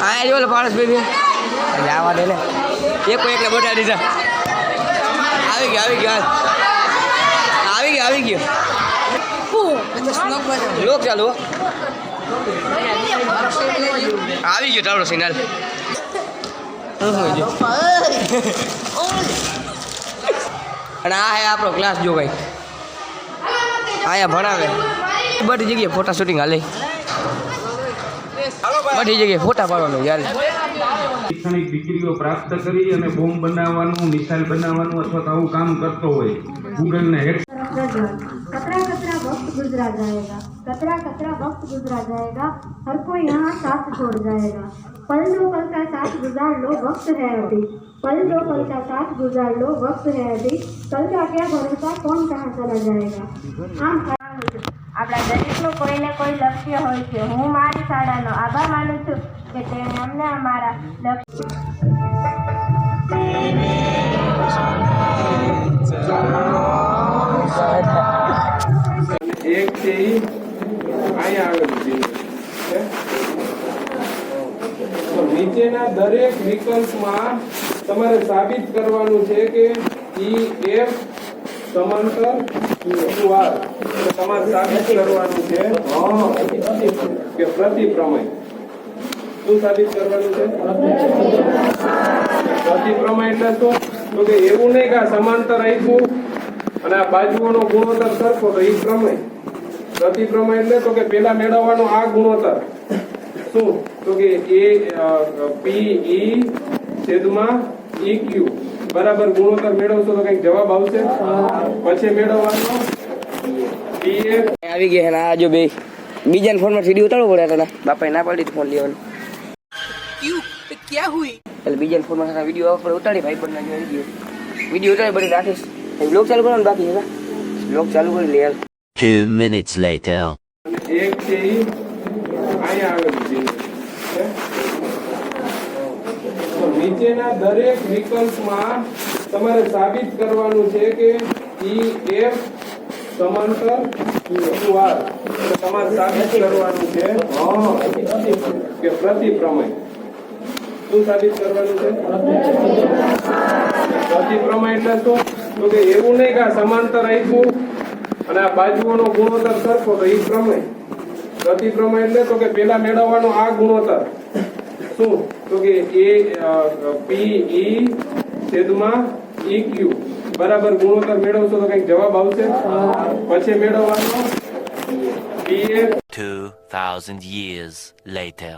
હા જો લે બેબી. જવા દે ને એક એકલા બોટા દીધા આવી ગયો આવી ગયો આવી ગયો આવી ગયો. લોક ચાલુ. આવી ગયો તારો સિગ્નલ અને આ હે આપણો ક્લાસ જો ભાઈ. આયા ભણાવે બધી જગ્યાએ ફોટા શૂટિંગ હાલે બધી જગ્યાએ ફોટા પાડવાનું યાર શૈક્ષણિક ડિગ્રીઓ પ્રાપ્ત કરી અને બોમ્બ બનાવવાનું મિસાઇલ બનાવવાનું અથવા તો આવું કામ કરતો હોય ગૂગલને હેક कतरा कतरा वक्त गुजरा जाएगा कतरा कतरा वक्त गुजरा जाएगा हर कोई यहाँ साथ छोड़ जाएगा पल दो पल का साथ गुजार लो वक्त है अभी पल दो पल का साथ गुजार लो वक्त है अभी कल का क्या भरोसा कौन कहाँ चला जाएगा आम આપણા દરેકનું કોઈને કોઈ લક્ષ્ય હોય છે હું મારી શાળાનો આભાર માનું છું કે તેણે અમને અમારા લક્ષ્ય એક છે ઈ અહીંયા આવેલું નીચેના દરેક વિકલ્પમાં તમારે સાબિત કરવાનું છે કે ઈ એફ સમાંતર ક્યુ આર તમારે સાબિત કરવાનું છે, કે પ્રતિપ્રમેય. શું સાબિત કરવાનું છે? પ્રતિપ્રમેય એટલે શું? તો કે એવું નહીં કે સમાંતર આપ્યું અને આ બાજુઓનો ગુણોત્તર સરખો, તો એ પ્રમેય. પ્રતિપ્રમેય એટલે તો કે પેલા મેળવવાનો આ ગુણોત્તર. શું તો કે એ પી ઈ છેદમાં ઈ ક્યુ બરાબર ગુણોત્તર મેળવશો તો કંઈક જવાબ આવશે. પછી મેળવવાનો. પી એફ આવી ગયા ને આ જો બે. બીજાના ફોનમાં સીડી ઉતારવો પડે તને. બાપાએ ના પાડી ફોન લેવાનું. એટલે બીજાના ફોનમાં સાથે વીડિયો આપણે ઉતારી ભાઈ પણ આવી ગયો. વીડિયો ઉતારી બધી રાખીશ બ્લોગ ચાલુ કરવાનું બાકી છે બ્લોગ ચાલુ કરી લે યાર Two minutes later. અને એક છે નીચેના દરેક વિકલ્પમાં તમારે સાબિત કરવાનું છે કે ઈ એફ સમાંતર તમારે સાબિત કરવાનું છે કે પ્રતિપ્રમેય. શું સાબિત કરવાનું છે? પ્રતિપ્રમેય એટલે શું? તો કે એવું નહીં કે સમાંતર આપ્યું અને આ બાજુઓનો ગુણોત્તર સરખો તો ઈ પ્રમેય. પ્રતિપ્રમેય એટલે તો કે પેલા મેળવવાનો આ ગુણોત્તર. શું? તો કે એ પી ઈ છેદમાં ઈ ક્યુ બરાબર? ગુણોત્તર મેળવશો તો કંઈક જવાબ આવશે. પછી મેળવવાનો. P F Two thousand years later.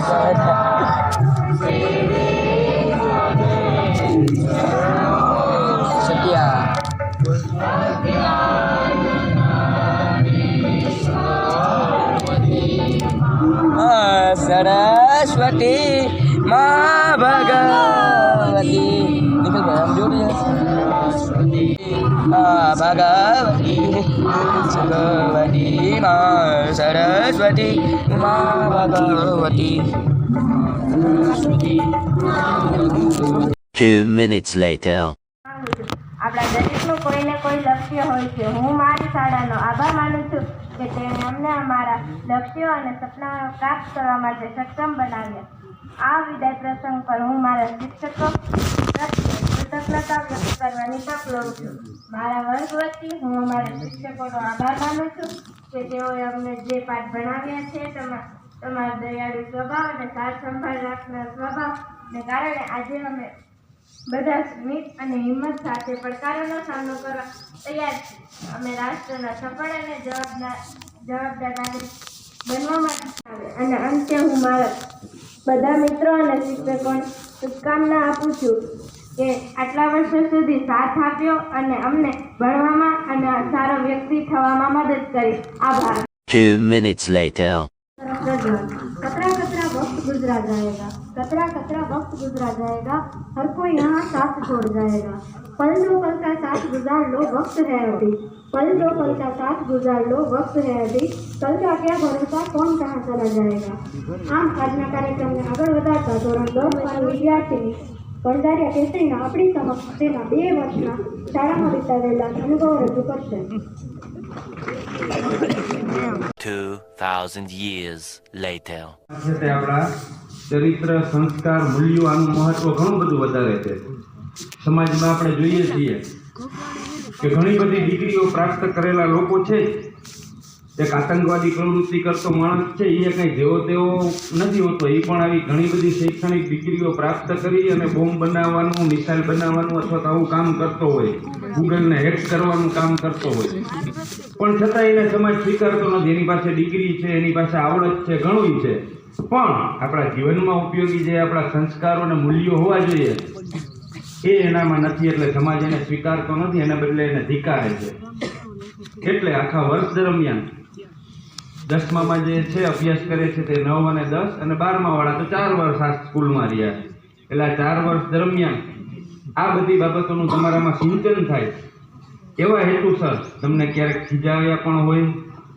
Satya માં સરસ્વતી માં ભગવતી. Two minutes later. આપણા દરેકનું કોઈને કોઈ લક્ષ્ય હોય છે. હું મારી શાળાનો આભાર માનું છું કે તેણે અમને અમારા લક્ષ્યો અને સપનાઓ પ્રાપ્ત કરવા માટે સક્ષમ બનાવ્યા. આ વિદાય પ્રસંગ પર હું મારા શિક્ષકો પ્રત્યે વ્યક્ત કરવાની તક લઉં છું મારા વર્ગ વતી હું અમારા શિક્ષકોનો આભાર માનું છું કે તેઓએ અમને જે પાઠ ભણાવ્યા છે તમા તમારા દયાળુ સ્વભાવ અને સાર સંભાળ રાખનાર સ્વભાવને કારણે આજે અમે બધા સ્મિત અને હિંમત સાથે પડકારોનો સામનો કરવા તૈયાર છીએ અમે રાષ્ટ્રના સફળ અને જવાબદાર જવાબદાર નાગરિક બનવા માટે આવે અને અંતે હું મારા બધા મિત્રો અને શિક્ષકોને શુભકામના આપું છું. કે આટલા વર્ષો સુધી સાથ આપ્યો અને અમને ભણવામાં અને સારો વ્યક્તિ થવામાં મદદ કરી આભાર Two minutes later. कतरा कतरा वक्त गुजरा जाएगा कतरा कतरा वक्त गुजरा जाएगा हर कोई यहाँ साथ छोड़ जाएगा पल दो पल का साथ गुजार लो वक्त है अभी पल दो पल का साथ गुजार लो वक्त है अभी कल का क्या भरोसा कौन कहाँ चला जाएगा આમ આજના કાર્યક્રમને આગળ વધારતા ધોરણ દસ વાળી વિદ્યાર્થીની વણઝારિયા કેસરીના આપણી સમક્ષ તેના બે વર્ષના શાળામાં વિતાવેલા અનુભવો રજૂ કરશે. 2,000 years later. આપણા ચરિત્ર સંસ્કાર મૂલ્યો આનું મહત્વ ઘણું બધું વધારે છે. સમાજમાં આપણે જોઈએ છીએ કે ઘણી બધી ડિગ્રીઓ પ્રાપ્ત કરેલા લોકો છે એક આતંકવાદી પ્રવૃત્તિ કરતો માણસ છે એ કંઈ જેવો તેવો નથી હોતો. એ પણ આવી ઘણી બધી શૈક્ષણિક ડિગ્રીઓ પ્રાપ્ત કરી અને બોમ્બ બનાવવાનું, મિસાઇલ બનાવવાનું અથવા તો આવું કામ કરતો હોય. ગૂગલને હેક કરવાનું કામ કરતો હોય. પણ છતાં એને સમાજ સ્વીકારતો નથી. એની પાસે ડિગ્રી છે, એની પાસે આવડત છે ઘણું છે. પણ આપણા જીવનમાં ઉપયોગી જે આપણા સંસ્કારો અને મૂલ્યો હોવા જોઈએ, એ એનામાં નથી. એટલે સમાજ એને સ્વીકારતો નથી, એના બદલે એને ધિકારે છે. એટલે આખા વર્ષ દરમિયાન દસમામાં જે છે, અભ્યાસ કરે છે તે નવ અને દસ. અને બારમા વાળા તો ચાર વર્ષ આ સ્કૂલમાં રહ્યા એટલે આ ચાર વર્ષ દરમિયાન આ બધી બાબતોનું તમારામાં સિંચન થાય. એવા હેતુસર તમને ક્યારેક ખીજાવ્યા પણ હોય,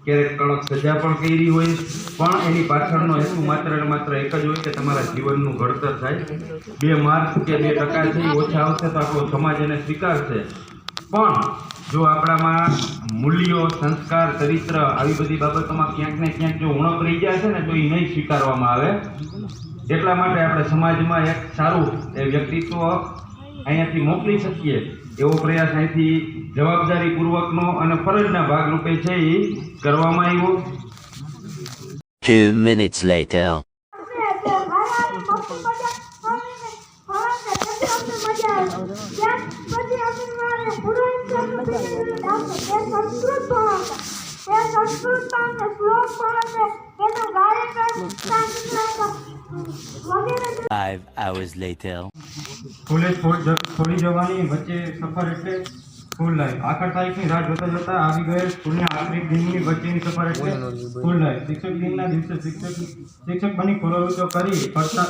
ક્યારેક કડક સજા પણ કરી હોય, પણ એની પાછળનો હેતુ માત્ર ને માત્ર એક જ હોય કે તમારા જીવનનું ઘડતર થાય. બે માર્ક કે બે ટકા છે ઓછા આવશે તો આપણો સમાજ એને સ્વીકારશે. પણ જો આપણામાં મૂલ્યો, સંસ્કાર, ચરિત્ર આવી બધી બાબતોમાં ક્યાંક ને ક્યાંક જો ઉણપ રહી જાય છે ને, તો એ નહીં સ્વીકારવામાં આવે. એટલા માટે આપણે સમાજમાં એક સારું એ વ્યક્તિત્વ અહીંયાથી મોકલી શકીએ. એવો પ્રયાસ અહીંથી જવાબદારીપૂર્વકનો અને ફરજના ભાગરૂપે છે એ કરવામાં આવ્યો. Two minutes later. Five hours later. સ્કૂલે છોડ જવાની વચ્ચે સફર એટલે સ્કૂલ લાઈફ આખર તારીખની રાહ જોતા જોતા આવી ગયેલ સ્કૂલના આખરી દિનની વચ્ચેની સફર એટલે સ્કૂલ લાઈફ શિક્ષક દિનના દિવસે શિક્ષક શિક્ષક બની પ્રવૃત્તિઓ કરી કરતા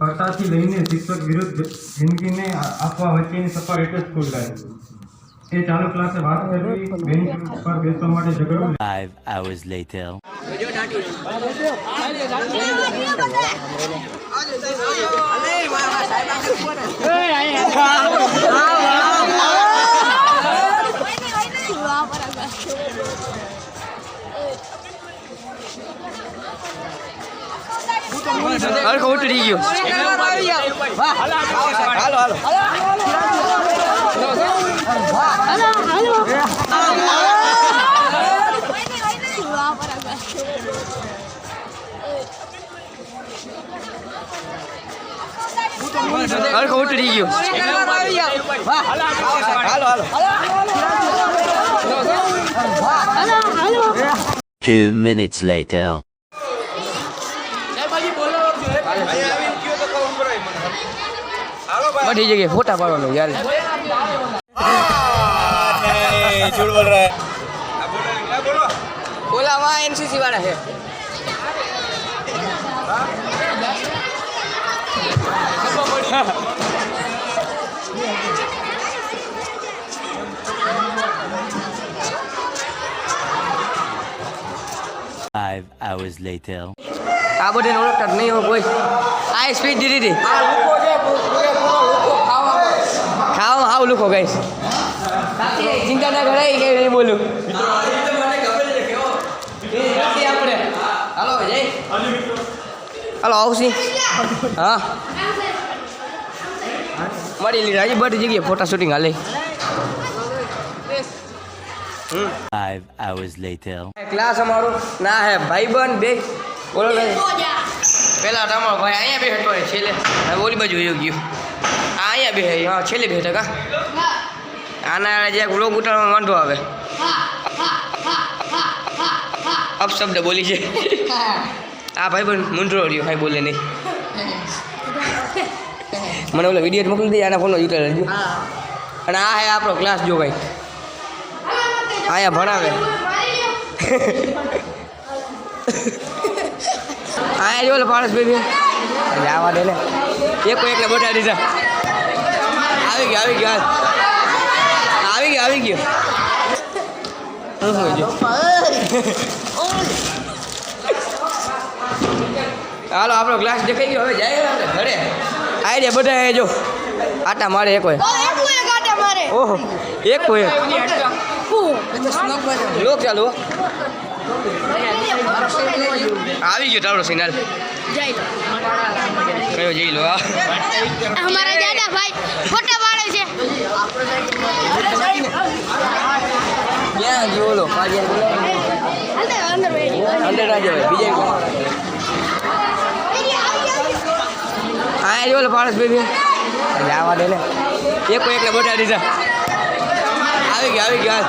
કરતાથી લઈને શિક્ષક વિરુદ્ધ જિંદગીને આપવા વચ્ચેની સફર એટલે સ્કૂલ લાઈફ એ ચાલુ ક્લાસે વાત કરવી બેન્ચ પર બેસવા માટે ઝઘડો 5 hours later. અરે ઉતરી ગયો. હાલો હાલો. હરખો ઉતરી ગયો હાલો હાલો Two minutes later. બધી જગ્યાએ ફોટા પાડવાનો યાર ઓલા सी એનસીસી વાળા છે Five hours later. આ બધાને ઓળખતા જ નહીં હોય કોઈ. આ સ્પીડ દીધી હતી. ખાવા. હાવ લુકો ગાઈશ ચિંતા ના કરાય કે નહીં બોલું. આપણે. હાલો જય. હાલો આવશી. હા. મળી લીધા. હજી બધી જગ્યાએ ફોટા શૂટિંગ હાલે. Five hours later. ક્લાસ અમારો ના હે ભાઈબંધ બે. બોલો ભાઈ પેલા તમારો ભાઈ અહીંયા બેઠો છે છેલ્લે. હવે ઓલી બાજુ ગયો. આ અહીંયા બે હા છેલ્લે બેઠા કા? આના જે વ્લોગ ઉતારવામાં વાંધો આવે. અપશબ્દ બોલી છે. આ ભાઈ પણ મૂંઢરો રહ્યો, ભાઈ બોલે નહીં. મને ઓલો વીડિયો મોકલી દે, આના ફોનમાં ઉતાર લેજો. અને આ હે આપણો ક્લાસ જો ભાઈ. અહીંયા ભણાવે. હા જો પારસ ભાઈ જવા દે ને. એક એકને બોટા દીધા આવી ગયા આવી ગયા. આવી ગયો. હાલો આપણો ગ્લાસ દેખાઈ ગયો. હવે જાય ઘરે. આવી રહ્યા બધા જો. આટા મારે એક હોય. ઓહો એક હોય. લોક ચાલુ. આવી ગયો તારો સિગ્નલ. કયો જઈ લો અમારા દાદા ભાઈ ફોટા પાડે છે. ક્યાં ગયો ઓલો બોલો. અંદર અંદર ના જવાય બીજા હા જો ઓલો ભાઈ એટલે આવા દે ને એક એકને બોટા દીધા આવી ગયો આવી ગયો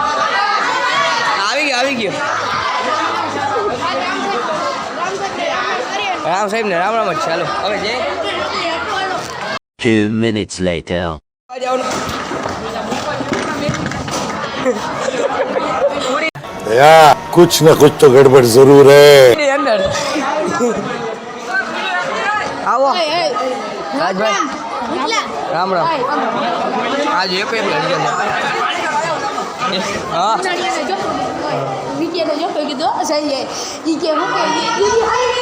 આવી ગયો આવી ગયો. રામ સાહેબ ને રામ રામ જ ચાલો હવે જય Two minutes later. भैया कुछ न कुछ तो गड़बड़ जरूर है એની અંદર આવો રાજભાઈ રામ રામ આજે એક એક લડી ગયા હા વિકેટ જો કોઈ કીધું સહી છે ઈ કે હું કે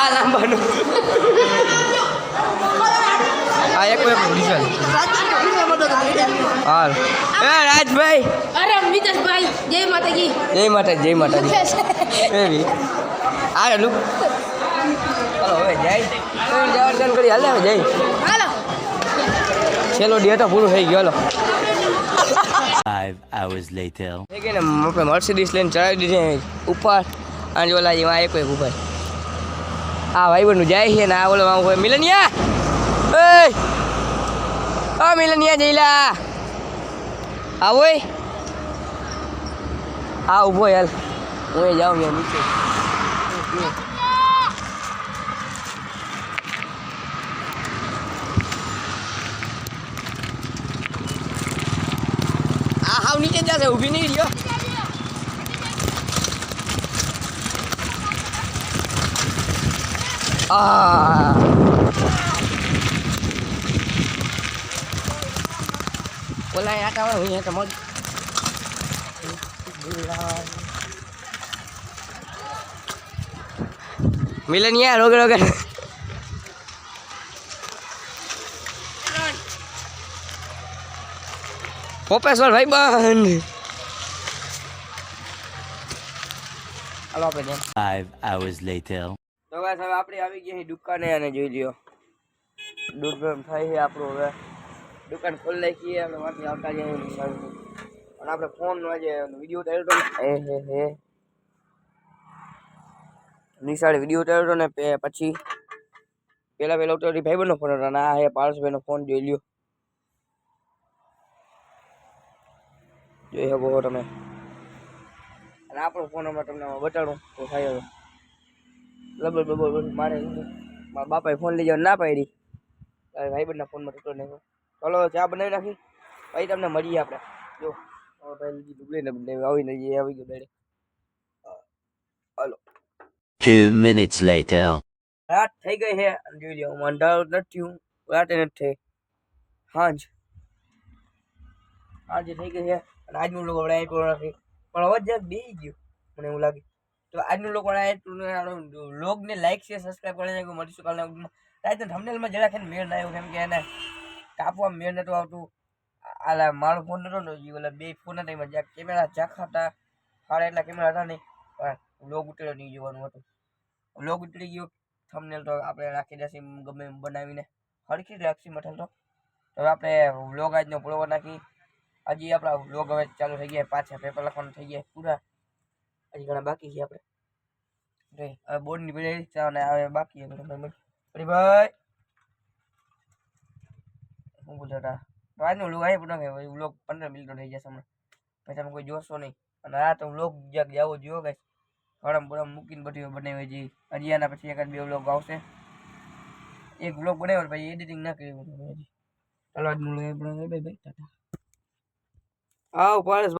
આ લાંબાનું. એક હાલ. એ રાજભાઈ. અરે મિતેશભાઈ જય માતાજી. જય માતા જય માતાજી. એવી. આ લુક. ચાલો હવે જય. કોઈ જવાન કરી હાલે હવે જય. હાલો. છેલ્લો ડેટો પૂરું થઈ ગયો હાલો. Five hours later. ગઈ ને, આપણે મર્સિડીસ લઈને ચડાવી દીધી ઉપર અને ઓલા એમાં એક એક ઉપર આ ભાઈબંધનું જાય છે ને, આ ઓલો આમ કોઈ મિલનિયા! એ ઓ મિલનિયા જઈલા આવો આ ઊભો યાર હું જાઉં યાર નીચે આ જશે ઊભી નહીં રહ્યો આ ઓલા અહીં આટા હોય અહીંયા તો મજ મિલન યાર રોગે રોગે પોપેશ્વર ભાઈ બંધ હાલો આપણે Five hours later. તો guys, હવે આપણે આવી ગયા દુકાને અને જોઈ લ્યો. દુકાન થઈ થાય છે આપણું હવે. દુકાન ખોલી નાખીએ અને વાંચી આવતા જઈએ અને આપણે ફોન આજે વીડિયો ઉતાર્યો હતો એ હે હે નિશાળ વીડિયો ઉતાર્યો હતો ને પછી. પેલા પેલા ઉતારી ભાઈબંધનો ફોન હતો અને આ હે પારસભાઈનો ફોન જોઈ લ્યો. જોઈ શકો છો તમે. અને આપણો ફોન નંબર તમને બતાડું તો થાય હવે. લબર બબર બધું મારે મારા બાપાએ ફોન લઈ જવા ના પાડી. તારે ભાઈબંધના ફોનમાં થતો નહીં ચાલો ચા બનાવી નાખી. પછી તમને મળીએ આપણે. જો ભાઈ ડુબલીને બનાવી આવીને જઈએ આવી ગયો બેડે હાલો. Two minutes later. રાત થઈ ગઈ છે. જોઈ લો હું અંધારું નથી રાતે નથી થઈ. હાંજ. હાંજ થઈ ગઈ છે. અને આજનું લોકો આપણે એટલું નથી પણ હવે જરાક બેસી ગયું. મને એવું લાગે. તો આજનું લોકો લોગને લાઈક છે. સબસ્ક્રાઈબ કરી નાખ્યું મળીશું કાલના રાતના થંબનેલમાં જરાક એને મેળ ના આવ્યો. કેમ કે એને કાપવા મેળ નતું આવતું. આલા મારો ફોન નતો ને, ઈ બે ફોન હતા. એમાં જ્યાં કેમેરા ઝાંખા હતા. સાડા એટલા કેમેરા હતા નહીં. પણ લોગ ઉતર્યો નહીં જોવાનું હતું. લોગ ઉતરી ગયો. થંબનેલ તો આપણે રાખી દેશે ગમે બનાવીને. હરખી જ મઠલ તો. હવે આપણે વ્લોગ આજનો પૂરો નાખી હજી આપણા વ્લોગ હવે ચાલુ થઈ ગયા, પાછા પેપર લખવાનું થઈ ગયા પૂરા. હજી ઘણા બાકી છે આપણે. રે, હવે બોર્ડની પીડી અને હવે બાકી અરે ભાઈ! શું બોલતા હતા, આજનો વ્લોગ અહીં પૂરો કે વ્લોગ પંદર મિનિટનો થઈ જશે હમણાં. પછી તમે કોઈ જોશો નહીં. અને આ તો વ્લોગ જ્યાં જાવો જોયો કે હળમ બળમ મૂકીને બધી બનાવી હજી. હજી આના પછી એકાદ બે વ્લોગ આવશે. એક વ્લોગ બનાવ્યો પછી એડિટિંગ ના કર્યું હજી. ચાલો આજનું વ્લોગ ભાઈ ભાઈ ટાટા. આવ પારસ